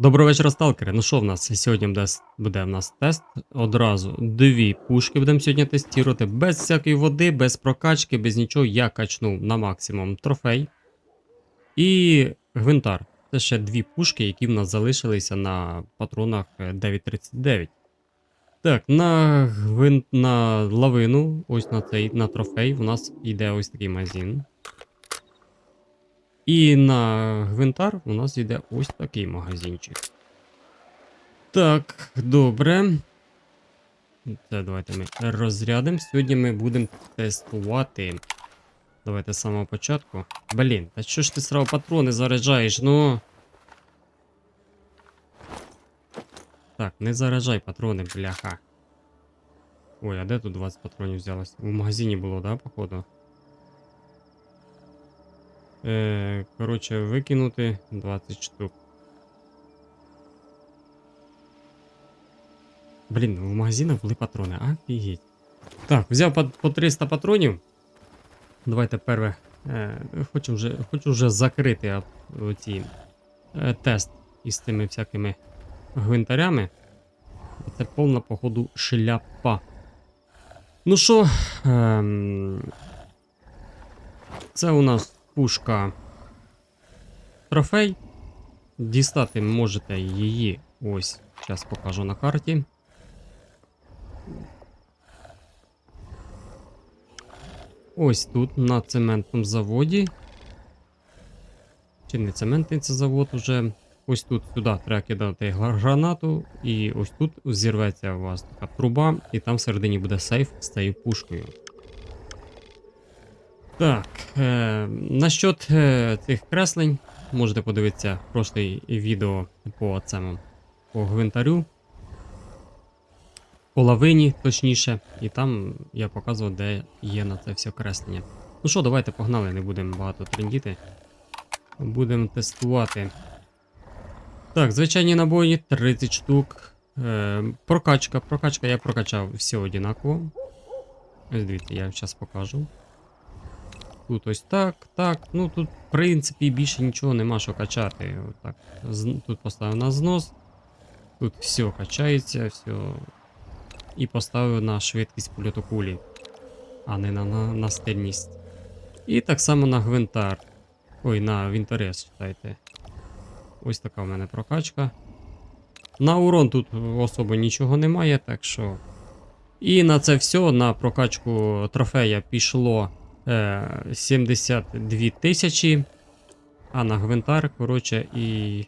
Доброго вечора, сталкери. Ну що в нас? Сьогодні буде, буде в нас тест. Одразу дві пушки будемо сьогодні тестувати. Без всякої води, без прокачки, без нічого. Я качнув на максимум трофей. І гвинтар. Це ще дві пушки, які в нас залишилися на патронах е, 939. Так, на гвинт на лавину, ось на цей на трофей, у нас йде ось такий магазин. І на гвинтар у нас йде ось такий магазинчик. Так, добре. Це давайте ми розрядимо. Сьогодні ми будемо тестувати. Давайте з самого початку. Блін, та що ж ти сразу патрони заряджаєш, ну. Так, не заряджай патрони, бляха. Ой, а де тут 20 патронів взялось? В магазині було, да, походу? Е, коротше, викинути 20 штук. Блін, в магазинах були патрони, офігеть. Так, взяв по, по 300 патронів. Давайте перше. Е, хочу, вже, хочу вже закрити оці, е, тест із цими всякими гвинтарями. Це повна, походу, шляпа. Ну що, ем, це у нас пушка трофей. Дістати можете її ось, зараз покажу на карті. Ось тут, на цементному заводі. Чи не цементний це завод уже. Ось тут сюди треба кидати гранату, і ось тут зірветься у вас така труба, і там всередині буде сейф з цією пушкою. Так, е, насчет е, цих креслень, можете подивитися прошле відео по цьому по гвинтарю, по лавині, точніше, і там я показував, де є на це все креслення. Ну що, давайте погнали, не будемо багато трендіти. Будемо тестувати. Так, звичайні набої 30 штук. Е, прокачка. Прокачка я прокачав все одинаково. Ось дивіться, я зараз покажу. Тут ось так, так. Ну тут, в принципі, більше нічого нема що качати. Отак. З- Тут поставив на знос. Тут все качається, все. І поставив на швидкість польоту кулі, а не на, на, на стильність. І так само на гвинтар. Ой, на вінторез, читайте. Ось така в мене прокачка. На урон тут особо нічого немає, так що. І на це все, на прокачку трофея пішло 72 тисячі. А на гвинтар, коротше, і.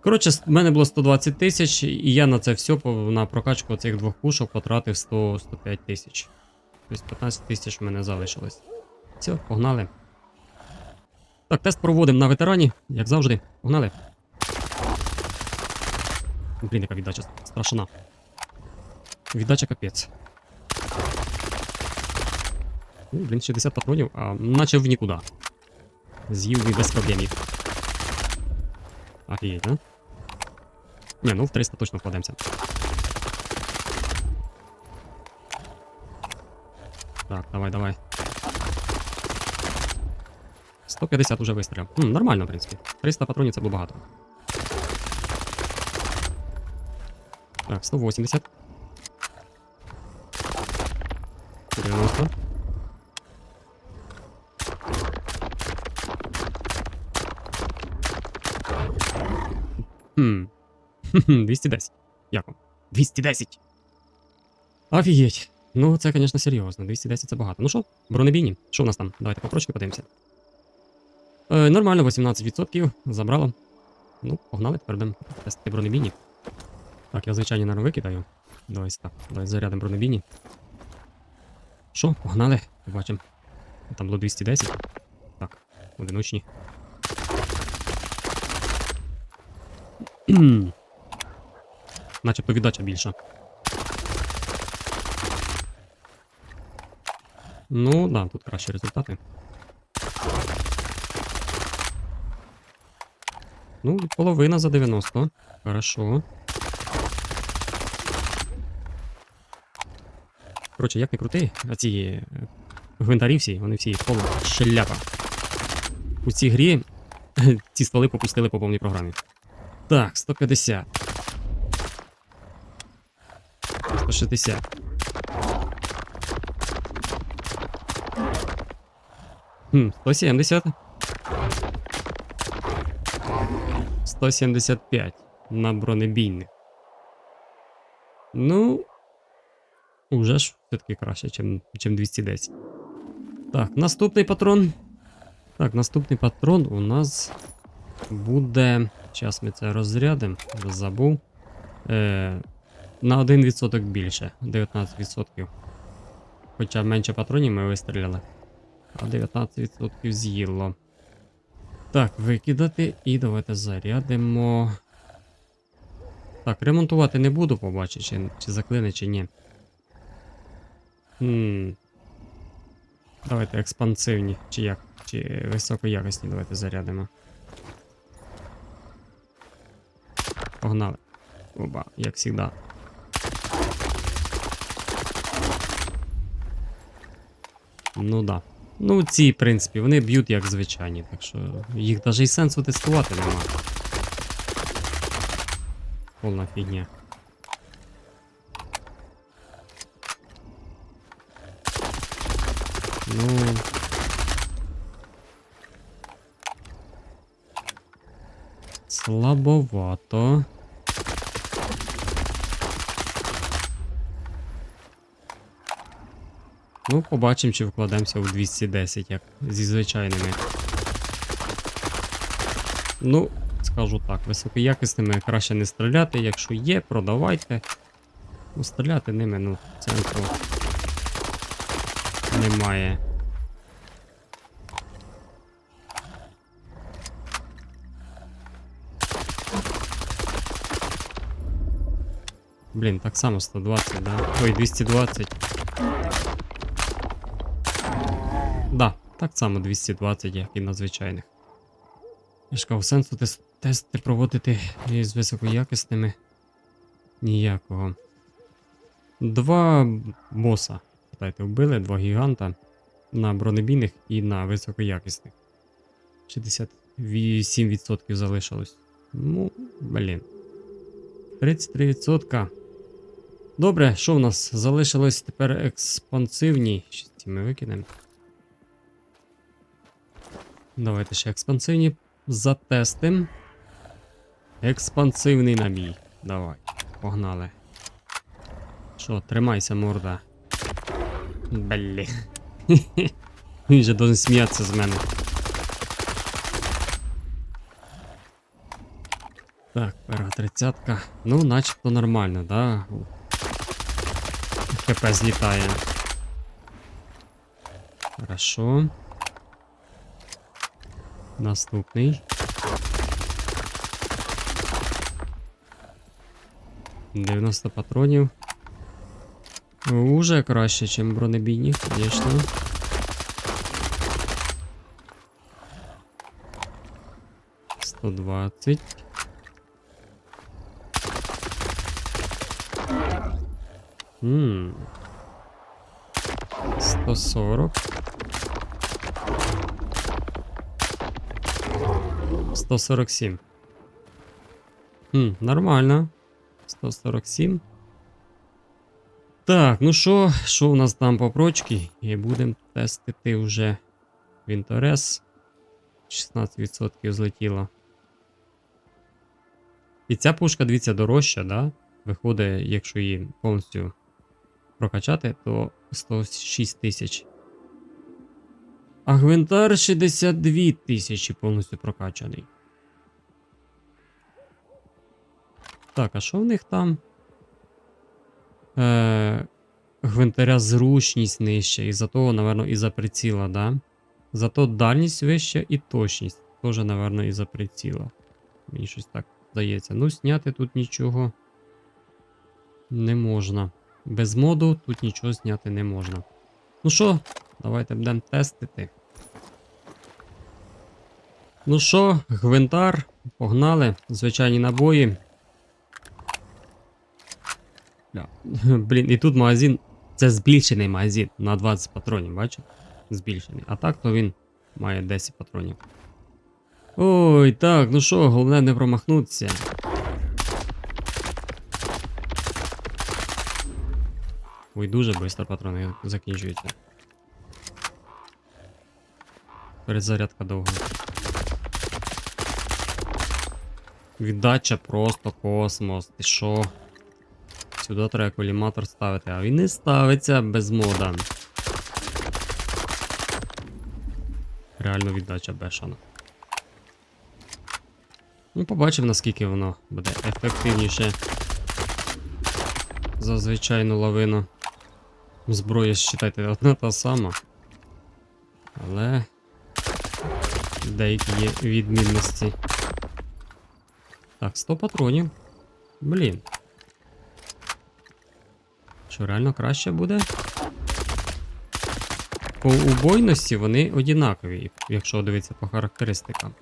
Коротше, в мене було 120 тисяч, і я на це все на прокачку цих двох пушок потратив 100-105 тисяч. Тобто 15 тисяч в мене залишилось. Все, погнали. Так, тест проводимо на ветерані, як завжди. Погнали. Блін, яка віддача страшна. Віддача капець. Ну, блін, 60 патронів, а наче в нікуди. З'їв би без проблем їх. Офігеть, а? Ні, ну в 300 точно вкладемося. Так, давай, давай. 150 уже вистрілив. Хм, нормально, в принципі. 300 патронів це було багато. Так, 180. 210. Як вам? 210. Офігеть. Ну, це, звісно, серйозно. 210 це багато. Ну що, бронебійні? Що у нас там? Давайте по прочки подивимося. Е, нормально, 18% забрало. Ну, погнали, тепер будемо тестити бронебійні. Так, я звичайно наверно, викидаю. Давай так, давай зарядимо бронебійні. Що, погнали, побачимо. Там було 210. Так, одиночні. Начебто віддача більша. Ну, да, тут кращі результати. Ну, половина за 90. Хорошо. Коротше, як не крути, а ці е, гвинтарі всі, вони всі повна шляпа. У цій грі ці стволи попустили по повній програмі. Так, 150. 160. Хм, 170. 175 на бронебійних. Ну. Уже ж все-таки краще, чим, чим 210. Так, наступний патрон. Так, наступний патрон у нас буде. Зараз ми це розрядимо, забув. Е, на 1% більше, 19%. Хоча менше патронів ми вистріляли. А 19% з'їло. Так, викидати і давайте зарядимо. Так, ремонтувати не буду, побачу, чи, чи заклине, чи ні. Хм. Давайте експансивні, чи як, чи високоякісні давайте зарядимо. Погнали. Оба, як завжди. Ну да. Ну, ці, в принципі, вони б'ють як звичайні, так що їх навіть і сенсу тестувати нема. Повна фігня. Ну. Слабовато. Ну, побачимо, чи вкладемося в 210, як зі звичайними. Ну, скажу так, високоякісними краще не стріляти. Якщо є, продавайте. Ну, стріляти ними, ну, центру немає. Блін, так само 120, да? Ой, 220. Да, так само 220, як і на звичайних. Я сенсу тес- тести проводити із високоякісними ніякого. Два боса, питайте, вбили, два гіганта на бронебійних і на високоякісних. 68% залишилось. Ну, блін. 33%. Добре, що в нас? Залишилось тепер експансивні. Ці ми викинемо. Давайте ще експансивні затестим. Експансивний набій. Давай, погнали. Що, тримайся, морда. Блі. Він же должен сміятися з мене. Так, перша тридцятка. Ну, начебто нормально, да? ХП злітає. Хорошо. Наступний. Дев'яносто патронів. Уже краще, ніж бронебійні, звісно. Сто двадцять. Ммм. Сто сорок. Сто сорок сім. Хм, нормально. 147. Так, ну що, що у нас там по прочці? І будемо тестити вже Вінторес. 16% злетіло. І ця пушка, дивіться, дорожча, да? Виходить, якщо її повністю прокачати, то 106 тисяч. А гвинтар 62 тисячі повністю прокачаний. Так, а що в них там? Е, Гвинтаря зручність нижча, і за того, напевно, і за приціла, да? Зато дальність вища і точність. Тоже, напевно, і за приціла. Мені щось так здається. Ну, зняти тут нічого не можна. Без моду тут нічого зняти не можна. Ну що, давайте будемо тестити. Ну що, гвинтар, погнали. Звичайні набої. Бля. Блін, і тут магазин. Це збільшений магазин на 20 патронів, бачите? Збільшений. А так то він має 10 патронів. Ой, так, ну що, головне не промахнутися. Ой, дуже швидко патрони закінчуються. Перезарядка довга. Віддача просто космос. Ти що? Сюди треба коліматор ставити, а він не ставиться без мода. Реально віддача бешана. Ну, побачимо, наскільки воно буде ефективніше за звичайну лавину. Зброя, считайте, одна та сама. Але деякі є відмінності. Так, 100 патронів. Блін. Що, реально краще буде? По убойності вони однакові, якщо дивитися по характеристикам.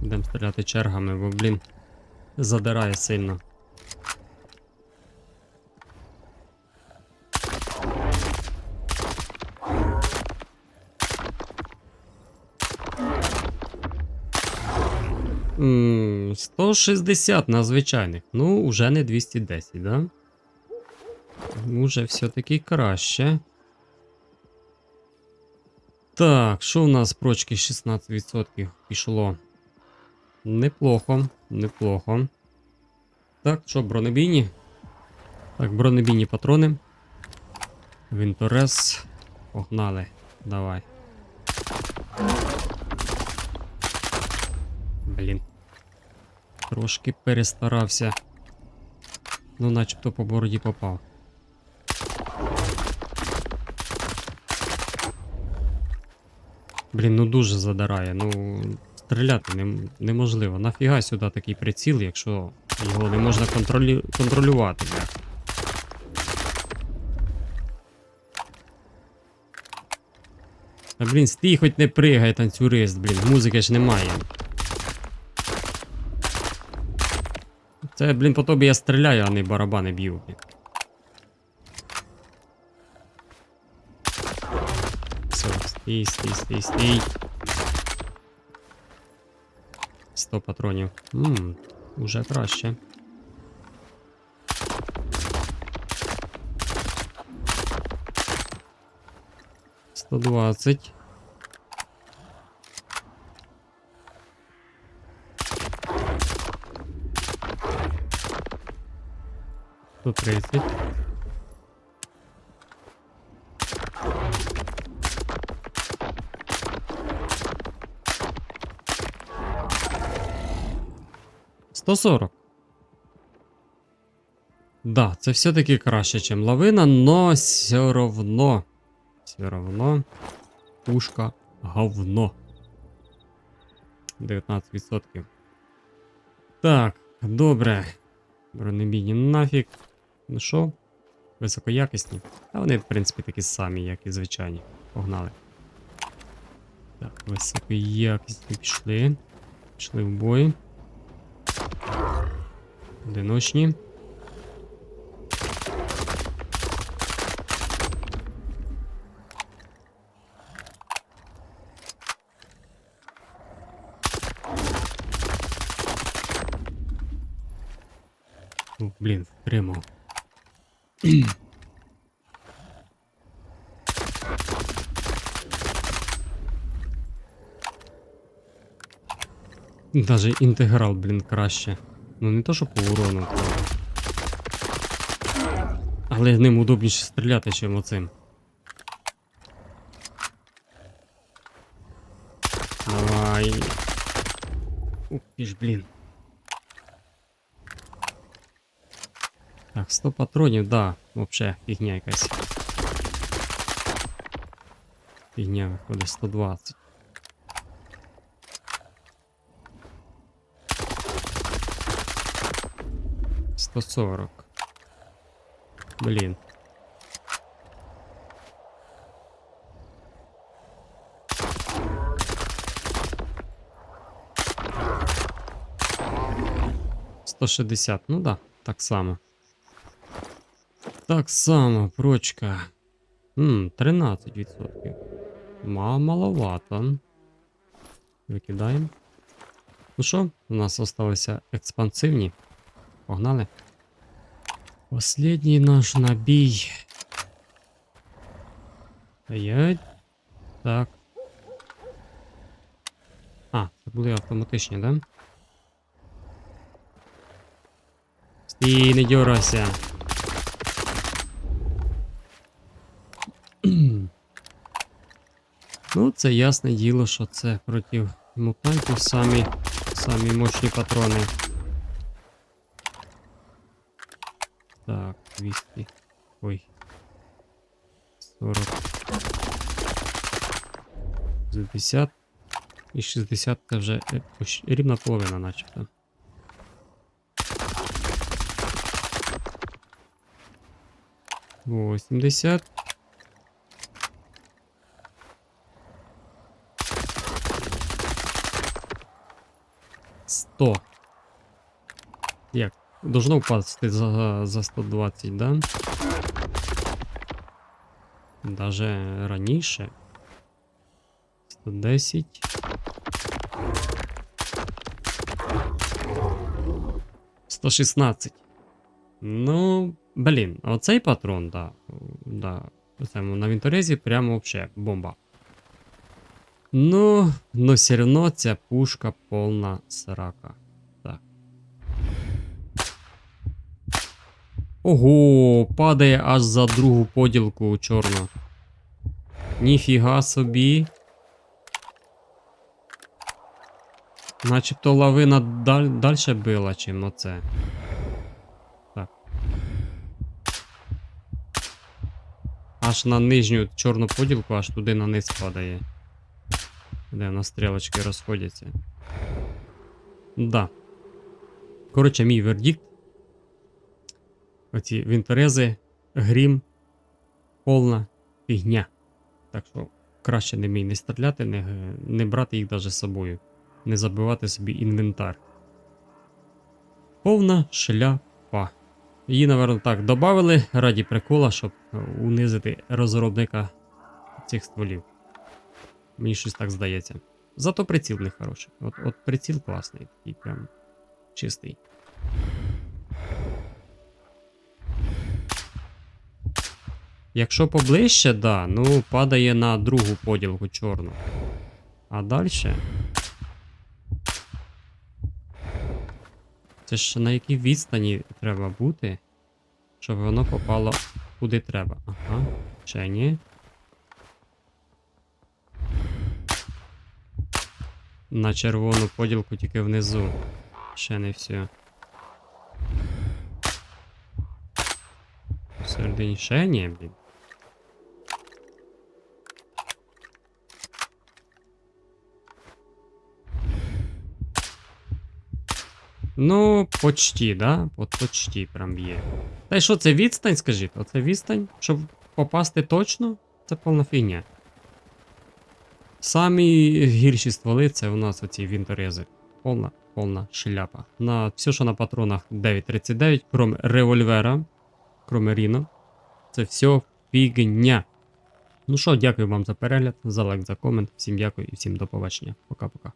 Будемо стріляти чергами, бо, блін, задирає сильно. 160 на звичайних. Ну, уже не 210, да? Уже все-таки краще. Так, що у нас прочки 16% пішло? Неплохо, неплохо. Так, що, бронебійні? Так, бронебійні патрони. Вінторез. Погнали. Давай. Блін. Трошки перестарався. Ну, начебто по бороді попав. Блін, ну дуже задарає. Ну, стріляти не, неможливо. Нафіга сюди такий приціл, якщо його не можна контролю... контролювати. Та блін, стій, хоч не пригай, танцюрист, блін, музики ж немає. Це, блін, по тобі я стріляю, а не барабани б'ю. Все, стій, стій, стій, стій. 100 патронів. Ммм, уже краще. Сто двадцять. Сто тридцять. Сто сорок. Да, це все-таки краще, ніж лавина, но все равно. Все равно. Пушка говно. 19%. Так, добре. Бронебійні нафіг. Ну що? Високоякісні. А вони, в принципі, такі самі, як і звичайні. Погнали. Так, високоякісні пішли. Пішли в бой. Одиночні. Блін, втримав. Даже інтеграл, блін, краще. Ну не то, що по урону. Але ним удобніше стріляти, чим оцим. Давай. Ух ж, блін. Так, 100 патронів, да, вообще фігня якась. Фігня виходить 120. Сто сорок. Блін. Сто шістдесят, ну да, так само. Так само, прочка. Ммм, 13%. Ма, маловато. Викидаємо. Ну що, у нас залишилися експансивні. Погнали. Последній наш набій. Стоять. Так. А, це були автоматичні, да? Стій, не дьорайся. Це ясне діло, що це проти мутантів самі, самі мощні патрони. Так, 200. Ой. 40. 60. І 60 це вже е, рівна половина, начебто. Восемьдесят. Сто. Як? Должно впасти за, за 120, да? Даже раніше. 110. Сто шістнадцять. Ну, блін, оцей патрон, да. да. Це на вінторезі прямо вообще бомба. Ну, но все одно ця пушка повна срака. Так. Ого, падає аж за другу поділку чорну. Ніфіга собі. Начебто лавина даль, дальше била, чим оце. Так. Аж на нижню чорну поділку, аж туди на низ падає. Де у нас стрілочки розходяться. Да. Коротше, мій вердикт. Оці вінторези, грім, повна фігня. Так що краще не мій не стріляти, не, не брати їх навіть з собою. Не забивати собі інвентар. Повна шляпа. Її, напевно, так додали раді прикола, щоб унизити розробника цих стволів. Мені щось так здається. Зато приціл не хороший. От, от приціл класний, такий прям чистий. Якщо поближче, да, ну падає на другу поділку чорну. А далі. Це ж на якій відстані треба бути, щоб воно попало куди треба. Ага, ще ні. На червону поділку тільки внизу. Ще не все. Всередині ще ні, блін. Ну, почти, да? От почти прям є. Та й що, це відстань, скажіть? Оце відстань, щоб попасти точно? Це повна фігня. Самі гірші стволи це у нас оці вінторези. Повна, повна шляпа. На все, що на патронах 9.39, крім револьвера, крім Ріно. Це все фігня. Ну що, дякую вам за перегляд, за лайк, за комент. Всім дякую і всім до побачення. Пока-пока.